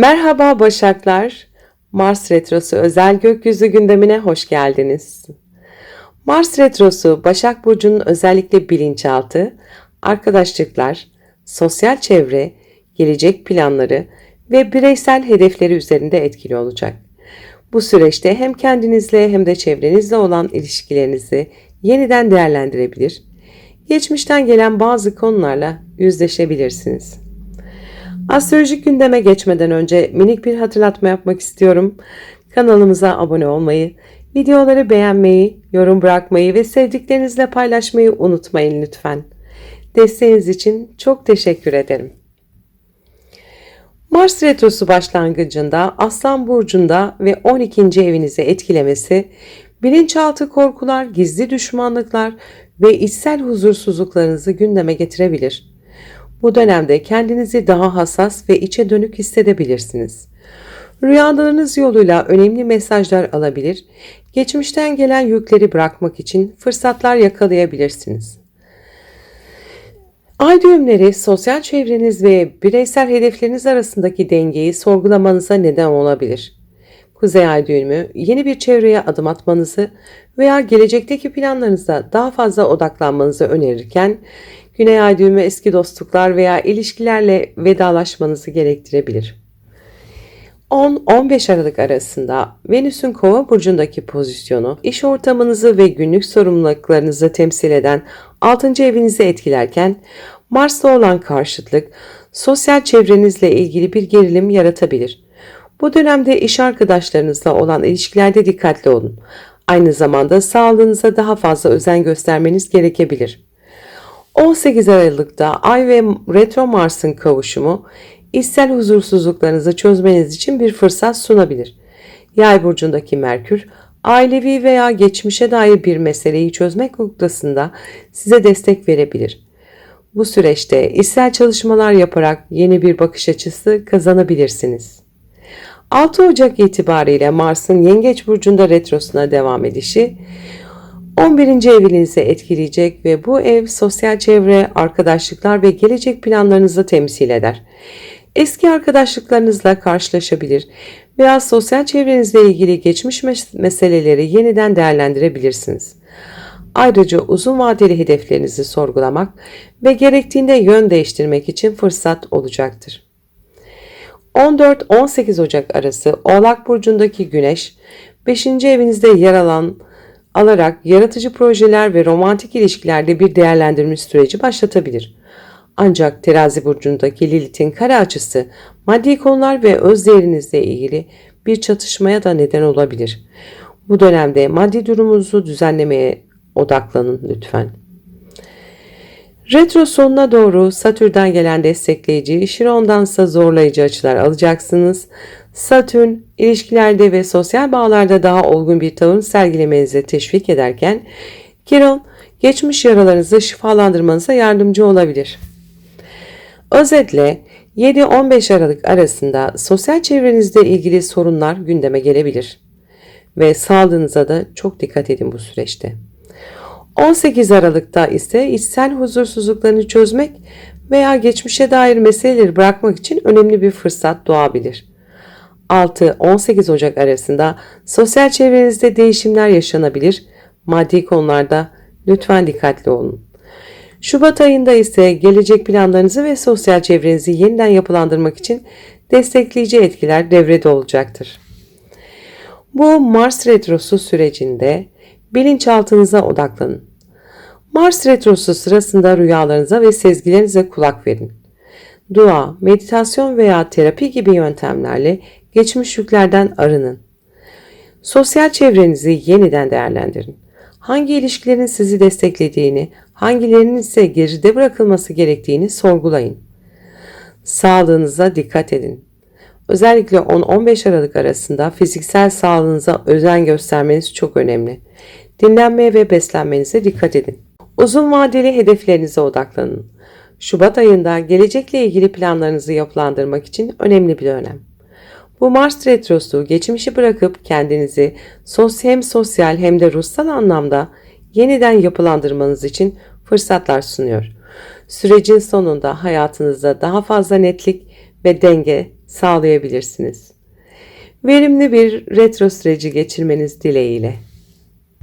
Merhaba Başaklar. Mars Retrosu özel gökyüzü gündemine hoş geldiniz. Mars Retrosu Başak Burcu'nun özellikle bilinçaltı, arkadaşlıklar, sosyal çevre, gelecek planları ve bireysel hedefleri üzerinde etkili olacak. Bu süreçte hem kendinizle hem de çevrenizle olan ilişkilerinizi yeniden değerlendirebilir, geçmişten gelen bazı konularla yüzleşebilirsiniz. Astrolojik gündeme geçmeden önce minik bir hatırlatma yapmak istiyorum. Kanalımıza abone olmayı, videoları beğenmeyi, yorum bırakmayı ve sevdiklerinizle paylaşmayı unutmayın lütfen. Desteğiniz için çok teşekkür ederim. Mars Retrosu başlangıcında Aslan Burcu'nda ve 12. evinizi etkilemesi, bilinçaltı korkular, gizli düşmanlıklar ve içsel huzursuzluklarınızı gündeme getirebilir. Bu dönemde kendinizi daha hassas ve içe dönük hissedebilirsiniz. Rüyalarınız yoluyla önemli mesajlar alabilir, geçmişten gelen yükleri bırakmak için fırsatlar yakalayabilirsiniz. Ay düğümleri sosyal çevreniz ve bireysel hedefleriniz arasındaki dengeyi sorgulamanıza neden olabilir. Kuzey ay düğümü yeni bir çevreye adım atmanızı veya gelecekteki planlarınıza daha fazla odaklanmanızı önerirken Güney ay düğümü eski dostluklar veya ilişkilerle vedalaşmanızı gerektirebilir. 10-15 Aralık arasında Venüs'ün Kova burcundaki pozisyonu iş ortamınızı ve günlük sorumluluklarınızı temsil eden 6. evinizi etkilerken Mars'la olan karşıtlık sosyal çevrenizle ilgili bir gerilim yaratabilir. Bu dönemde iş arkadaşlarınızla olan ilişkilerde dikkatli olun. Aynı zamanda sağlığınıza daha fazla özen göstermeniz gerekebilir. 18 Aralık'ta Ay ve Retro Mars'ın kavuşumu içsel huzursuzluklarınızı çözmeniz için bir fırsat sunabilir. Yay burcundaki Merkür, ailevi veya geçmişe dair bir meseleyi çözmek noktasında size destek verebilir. Bu süreçte içsel çalışmalar yaparak yeni bir bakış açısı kazanabilirsiniz. 6 Ocak itibariyle Mars'ın Yengeç burcunda retrosuna devam edişi 11. evinizi etkileyecek ve bu ev sosyal çevre, arkadaşlıklar ve gelecek planlarınızı temsil eder. Eski arkadaşlıklarınızla karşılaşabilir veya sosyal çevrenizle ilgili geçmiş meseleleri yeniden değerlendirebilirsiniz. Ayrıca uzun vadeli hedeflerinizi sorgulamak ve gerektiğinde yön değiştirmek için fırsat olacaktır. 14-18 Ocak arası Oğlak Burcu'ndaki Güneş, 5. evinizde yer alan alarak yaratıcı projeler ve romantik ilişkilerde bir değerlendirme süreci başlatabilir. Ancak terazi burcundaki Lilith'in kare açısı maddi konular ve öz değerinizle ilgili bir çatışmaya da neden olabilir. Bu dönemde maddi durumunuzu düzenlemeye odaklanın lütfen. Retro sonuna doğru Satürn'den gelen destekleyici, Şiron'dansa zorlayıcı açılar alacaksınız. Satürn, ilişkilerde ve sosyal bağlarda daha olgun bir tavır sergilemenize teşvik ederken, Kiron, geçmiş yaralarınızı şifalandırmanıza yardımcı olabilir. Özetle 7-15 Aralık arasında sosyal çevrenizle ilgili sorunlar gündeme gelebilir ve sağlığınıza da çok dikkat edin bu süreçte. 18 Aralık'ta ise içsel huzursuzluklarını çözmek veya geçmişe dair meseleleri bırakmak için önemli bir fırsat doğabilir. 6-18 Ocak arasında sosyal çevrenizde değişimler yaşanabilir. Maddi konularda lütfen dikkatli olun. Şubat ayında ise gelecek planlarınızı ve sosyal çevrenizi yeniden yapılandırmak için destekleyici etkiler devrede olacaktır. Bu Mars retrosu sürecinde bilinçaltınıza odaklanın. Mars retrosu sırasında rüyalarınıza ve sezgilerinize kulak verin. Dua, meditasyon veya terapi gibi yöntemlerle geçmiş yüklerden arının. Sosyal çevrenizi yeniden değerlendirin. Hangi ilişkilerin sizi desteklediğini, hangilerinin ise geride bırakılması gerektiğini sorgulayın. Sağlığınıza dikkat edin. Özellikle 10-15 Aralık arasında fiziksel sağlığınıza özen göstermeniz çok önemli. Dinlenmeye ve beslenmenize dikkat edin. Uzun vadeli hedeflerinize odaklanın. Şubat ayında gelecekle ilgili planlarınızı yapılandırmak için önemli bir dönem. Bu Mars retrosu geçmişi bırakıp kendinizi hem sosyal hem de ruhsal anlamda yeniden yapılandırmanız için fırsatlar sunuyor. Sürecin sonunda hayatınızda daha fazla netlik ve denge sağlayabilirsiniz. Verimli bir retro süreci geçirmeniz dileğiyle.